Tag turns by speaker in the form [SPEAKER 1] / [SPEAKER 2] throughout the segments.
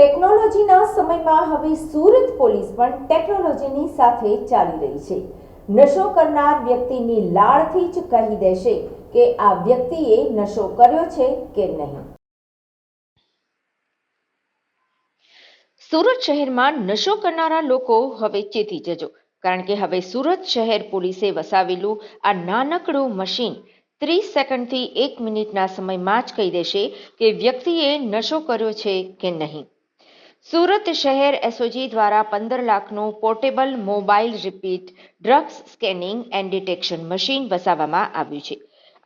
[SPEAKER 1] ટેકનોલોજીના સમયમાં હવે સુરત પોલીસ પણ ટેકનોલોજીની સાથે ચાલી રહી છે. નશો કરનાર વ્યક્તિની લાળથી જ કહી દેશે કે આ વ્યક્તિએ નશો કર્યો છે કે નહીં.
[SPEAKER 2] સુરત શહેરમાં નશો કરનારા લોકો હવે ચેતી જજો. કારણ કે હવે સુરત શહેર પોલીસે વસાવેલું આ નાનકડું મશીન ત્રીસ સેકન્ડથી એક મિનિટના સમયમાં જ કહી દેશે કે વ્યક્તિએ નશો કર્યો છે કે નહીં. સુરત શહેર એસઓજી દ્વારા પંદર લાખનું portable mobile repeat drugs scanning and detection machine વસાવવામાં આવ્યું છે.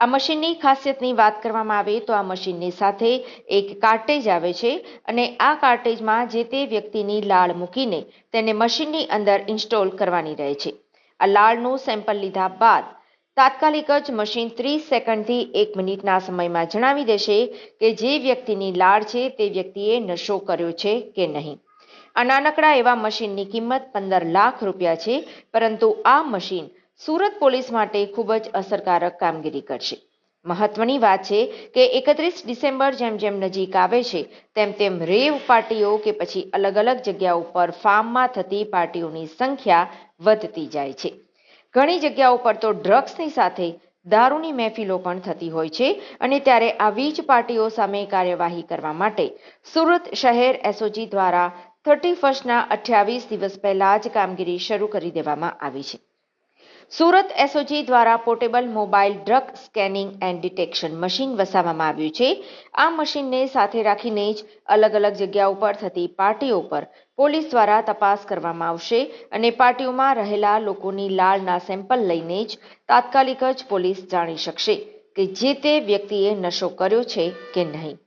[SPEAKER 2] આ મશીનની ખાસિયતની વાત કરવામાં આવે તો આ મશીનની સાથે એક કાર્ટેજ આવે છે અને આ કાર્ટેજમાં જે તે વ્યક્તિની લાળ મૂકીને તેને મશીનની અંદર ઇન્સ્ટોલ કરવાની રહે છે. આ લાળનું સેમ્પલ લીધા બાદ તાત્કાલિક જ મશીન ત્રીસ સેકન્ડથી એક મિનિટના સમયમાં જણાવી દેશે કે જે વ્યક્તિની લાળ છે તે વ્યક્તિએ નશો કર્યો છે કે નહીં. આ નાનકડા એવા મશીનની કિંમત પંદર લાખ રૂપિયા છે, પરંતુ આ મશીન સુરત પોલીસ માટે ખૂબ જ અસરકારક કામગીરી કરશે. મહત્વની વાત છે કે એકત્રીસ ડિસેમ્બર જેમ જેમ નજીક આવે છે, તેમ તેમ રેવ પાર્ટીઓ કે પછી અલગ અલગ જગ્યા ઉપર ફાર્મમાં થતી પાર્ટીઓની સંખ્યા વધતી જાય છે. ઘણી જગ્યાઓ પર તો ડ્રગ્સની સાથે દારૂની મહેફિલો પણ થતી હોય છે અને ત્યારે આ વીજ પાર્ટીઓ સામે કાર્યવાહી કરવા માટે સુરત શહેર એસઓજી દ્વારા થર્ટી ફર્સ્ટના અઠ્યાવીસ દિવસ પહેલા જ કામગીરી શરૂ કરી દેવામાં આવી છે. સુરત એસઓજી દ્વારા portable mobile drug scanning and detection machine વસાવવામાં આવ્યું છે. આ મશીનને સાથે રાખીને જ અલગ અલગ જગ્યા ઉપર થતી પાર્ટીઓ પર પોલીસ દ્વારા તપાસ કરવામાં આવશે અને પાર્ટીઓમાં રહેલા લોકોની લાળના સેમ્પલ લઈને જ તાત્કાલિક જ પોલીસ જાણી શકશે કે જે તે વ્યક્તિએ નશો કર્યો છે કે નહીં.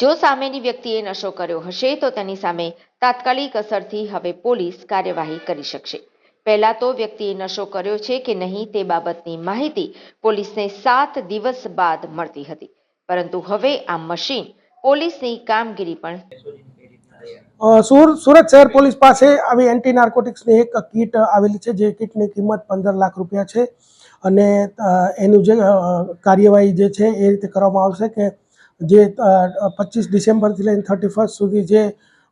[SPEAKER 2] જો સામેની વ્યક્તિએ નશો કર્યો હશે તો તેની સામે તાત્કાલિક અસરથી હવે પોલીસ કાર્યવાહી કરી શકશે. પહેલા તો વ્યક્તિએ નશો કર્યો છે કે નહીં તે બાબતની માહિતી પોલીસને સાત દિવસ બાદ મળતી હતી. પરંતુ હવે આ મશીન પોલીસની કામગીરી પણ
[SPEAKER 3] સુર, સુરત શહેર પોલીસ પાસે આવી એન્ટી નાર્કોટિક્સની એક કીટ આવેલી છે જે કીટની કિંમત પંદર લાખ રૂપિયા છે અને એનું જે કાર્યવાહી જે છે એ રીતે કરવામાં આવશે કે જે પચીસ ડિસેમ્બરથી લઈને થર્ટી ફર્સ્ટ સુધી જે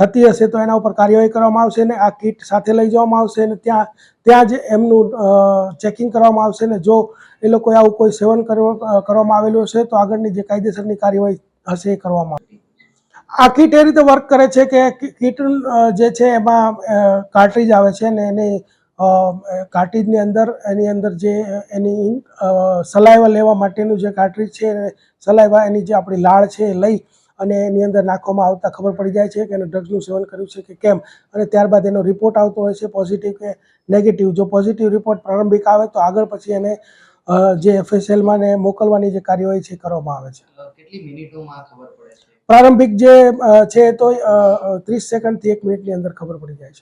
[SPEAKER 3] થતી હશે તો એના ઉપર કાર્યવાહી કરવામાં આવશે ને આ કીટ સાથે લઈ જવામાં આવશે ને ત્યાં ત્યાં જ એમનું ચેકિંગ કરવામાં આવશે ને જો એ લોકોએ આવું કોઈ સેવન કરવા- કરવામાં આવેલું હશે તો આગળની જે કાયદેસરની કાર્યવાહી હશે એ કરવામાં આવશે. આ કીટ એ રીતે વર્ક કરે છે કી- કીટ જે છે એમાં કાર્ટ્રીજ આવે છે ને એની કાર્ટ્રીજની અંદર, એની અંદર જે, એની સલાઈવા લેવા માટેનું જે કાર્ટ્રીજ છે સલાઈવા એની જે આપણી લાળ છે એ લઈ અને એની અંદર નાખવામાં આવતા ખબર પડી જાય છે કે એને ડ્રગ્સનું સેવન કર્યું છે કે કેમ? અને ત્યારબાદ એનો રિપોર્ટ આવતો હોય છે પોઝિટિવ કે નેગેટિવ જો પોઝિટિવ રિપોર્ટ પ્રારંભિક આવે તો આગળ પછી એને જે એફએસએલમાં ને મોકલવાની જે કાર્યવાહી છે કરવામાં આવે છે.
[SPEAKER 4] કેટલી મિનિટોમાં ખબર પડે છે?
[SPEAKER 3] પ્રારંભિક જે છે તો ત્રીસ સેકન્ડથી એક મિનિટની અંદર ખબર પડી જાય છે.